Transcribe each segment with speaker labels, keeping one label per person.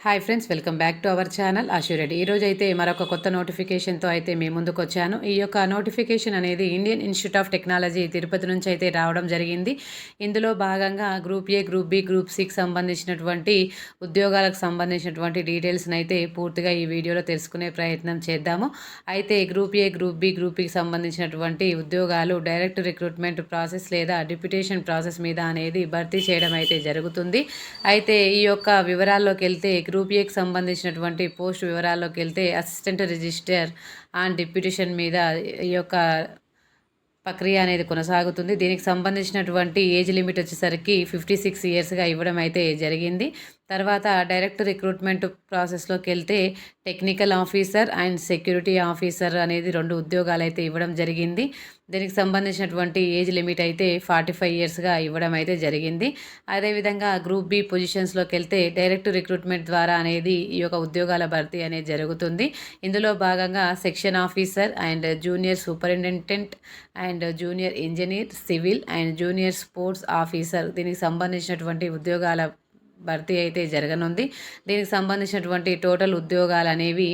Speaker 1: Hi friends welcome back to our channel Ashu Reddy ఈరోజు అయితే మరొక కొత్త నోటిఫికేషన్తో అయితే మీ ముందుకు వచ్చాను ఈ యొక్క నోటిఫికేషన్ అనేది Indian institute of technology Tirupati నుంచి అయితే రావడం జరిగింది. ఇందులో భాగంగా group A group B group సికి సంబంధించినటువంటి ఉద్యోగాలకు సంబంధించినటువంటి డీటెయిల్స్ని అయితే పూర్తిగా ఈ వీడియోలో తెలుసుకునే ప్రయత్నం చేద్దాము. అయితే group A group B group బికి సంబంధించినటువంటి ఉద్యోగాలు డైరెక్ట్ రిక్రూట్మెంట్ ప్రాసెస్ లేదా డిప్యుటేషన్ ప్రాసెస్ మీద అనేది భర్తీ చేయడం అయితే జరుగుతుంది. అయితే ఈ యొక్క వివరాల్లోకి వెళ్తే గ్రూప్ ఏకి సంబంధించినటువంటి పోస్ట్ వివరాల్లోకి వెళ్తే అసిస్టెంట్ రిజిస్టర్ అండ్ డిప్యూటేషన్ మీద ఈ యొక్క ప్రక్రియ అనేది కొనసాగుతుంది. దీనికి సంబంధించినటువంటి ఏజ్ లిమిట్ వచ్చేసరికి ఫిఫ్టీ సిక్స్ ఇయర్స్గా ఇవ్వడం అయితే జరిగింది. తర్వాత డైరెక్ట్ రిక్రూట్మెంట్ ప్రాసెస్లోకి వెళ్తే technical officer and security officer అనేది రెండు ఉద్యోగాలు అయితే ఇవ్వడం జరిగింది. దీనికి సంబంధించినటువంటి ఏజ్ లిమిట్ అయితే ఫార్టీ ఫైవ్ ఇయర్స్గా ఇవ్వడం అయితే జరిగింది. అదేవిధంగా గ్రూప్ బి పొజిషన్స్లోకి వెళ్తే డైరెక్ట్ రిక్రూట్మెంట్ ద్వారా అనేది ఈ యొక్క ఉద్యోగాల భర్తీ అనేది జరుగుతుంది. ఇందులో భాగంగా section officer and junior superintendent and junior engineer civil and junior sports officer. దీనికి సంబంధించినటువంటి ఉద్యోగాల భర్తీ అయితే జరగనుంది. దీనికి సంబంధించినటువంటి టోటల్ ఉద్యోగాలు అనేవి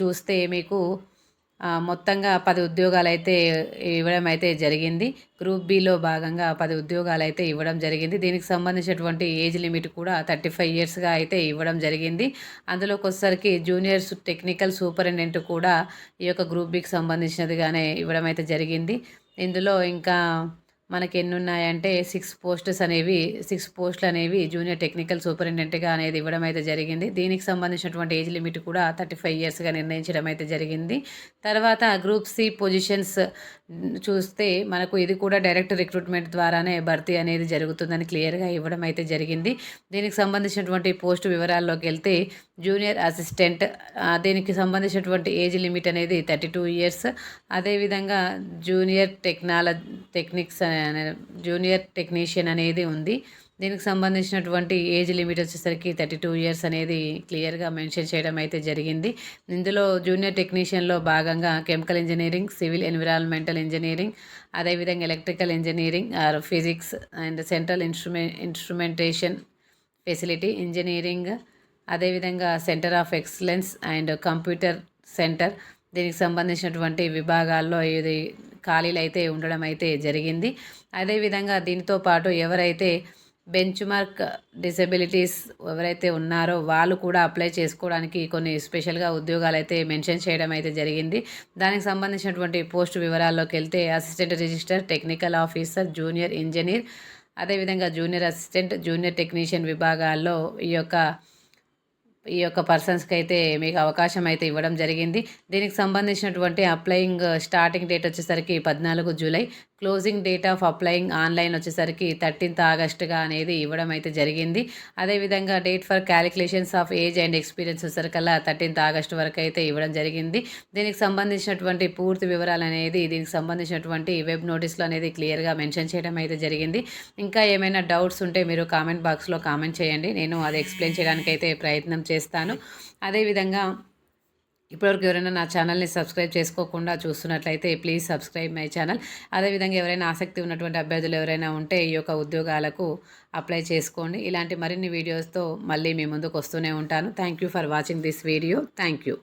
Speaker 1: చూస్తే మీకు మొత్తంగా పది ఉద్యోగాలు అయితే ఇవ్వడం అయితే జరిగింది. గ్రూప్ బిలో భాగంగా పది ఉద్యోగాలు అయితే ఇవ్వడం జరిగింది. దీనికి సంబంధించినటువంటి ఏజ్ లిమిట్ కూడా థర్టీ ఫైవ్ ఇయర్స్గా అయితే ఇవ్వడం జరిగింది. అందులోకి వచ్చేసరికి జూనియర్స్ టెక్నికల్ సూపరింటెండెంట్ కూడా ఈ యొక్క గ్రూప్ బికి సంబంధించినదిగానే ఇవ్వడం అయితే జరిగింది. ఇందులో ఇంకా మనకి ఎన్ని ఉన్నాయంటే సిక్స్ పోస్టర్స్ అనేవి సిక్స్ పోస్టులు అనేవి జూనియర్ టెక్నికల్ సూపరింటెండెంట్గా అనేది ఇవ్వడం అయితే జరిగింది. దీనికి సంబంధించినటువంటి ఏజ్ లిమిట్ కూడా థర్టీ ఫైవ్ ఇయర్స్గా నిర్ణయించడం అయితే జరిగింది. తర్వాత గ్రూప్ సి పొజిషన్స్ చూస్తే మనకు ఇది కూడా డైరెక్ట్ రిక్రూట్మెంట్ ద్వారానే భర్తీ అనేది జరుగుతుందని క్లియర్గా ఇవ్వడం అయితే జరిగింది. దీనికి సంబంధించినటువంటి పోస్టు వివరాల్లోకి వెళ్తే జూనియర్ అసిస్టెంట్ దీనికి సంబంధించినటువంటి ఏజ్ లిమిట్ అనేది థర్టీ టూ ఇయర్స్. అదేవిధంగా junior technology techniques junior technician అనేది ఉంది. దీనికి సంబంధించినటువంటి ఏజ్ లిమిట్ వచ్చేసరికి థర్టీ టూ ఇయర్స్ అనేది క్లియర్గా మెన్షన్ చేయడం అయితే జరిగింది. ఇందులో జూనియర్ టెక్నీషియన్లో భాగంగా chemical engineering civil environmental engineering అదేవిధంగా electrical engineering or physics and central ఇన్స్ట్రుమె instrumentation facility engineering అదేవిధంగా centre of excellence and computer centre దీనికి సంబంధించినటువంటి విభాగాల్లో ఇది ఖాళీలు అయితే ఉండడం అయితే జరిగింది అదేవిధంగా దీనితో పాటు ఎవరైతే బెంచ్ మార్క్ డిసెబిలిటీస్ ఎవరైతే ఉన్నారో వాళ్ళు కూడా అప్లై చేసుకోవడానికి కొన్ని స్పెషల్గా ఉద్యోగాలు అయితే మెన్షన్ చేయడం అయితే జరిగింది. దానికి సంబంధించినటువంటి పోస్ట్ వివరాల్లోకి వెళ్తే assistant register technical officer junior engineer అదేవిధంగా జూనియర్ అసిస్టెంట్ జూనియర్ టెక్నీషియన్ విభాగాల్లో ఈ యొక్క ఈ యొక్క పర్సన్స్కి అయితే మీకు అవకాశం అయితే ఇవ్వడం జరిగింది. దీనికి సంబంధించినటువంటి అప్లయింగ్ స్టార్టింగ్ డేట్ వచ్చేసరికి పద్నాలుగు July. Closing date of applying online వచ్చేసరికి థర్టీన్త్ ఆగస్టుగా అనేది ఇవ్వడం అయితే జరిగింది. అదేవిధంగా date for calculations of age and experience వచ్చేసరికల్లా థర్టీన్త్ ఆగస్ట్ వరకు అయితే ఇవ్వడం జరిగింది. దీనికి సంబంధించినటువంటి పూర్తి వివరాలు అనేది దీనికి సంబంధించినటువంటి వెబ్ నోటీస్లో అనేది క్లియర్గా మెన్షన్ చేయడం అయితే జరిగింది. ఇంకా ఏమైనా డౌట్స్ ఉంటే మీరు కామెంట్ బాక్స్లో కామెంట్ చేయండి. నేను అది ఎక్స్ప్లెయిన్ చేయడానికి అయితే ప్రయత్నం చేస్తాను. అదేవిధంగా ఇప్పటివరకు ఎవరైనా నా ఛానల్ని సబ్స్క్రైబ్ చేసుకోకుండా చూస్తున్నట్లయితే ప్లీజ్ సబ్స్క్రైబ్ మై ఛానల్. అదేవిధంగా ఎవరైనా ఆసక్తి ఉన్నటువంటి అభ్యర్థులు ఎవరైనా ఉంటే ఈ యొక్క ఉద్యోగాలకు అప్లై చేసుకోండి. ఇలాంటి మరిన్ని వీడియోస్తో మళ్ళీ మీ ముందుకు వస్తూనే ఉంటాను. Thank you for watching this video thank you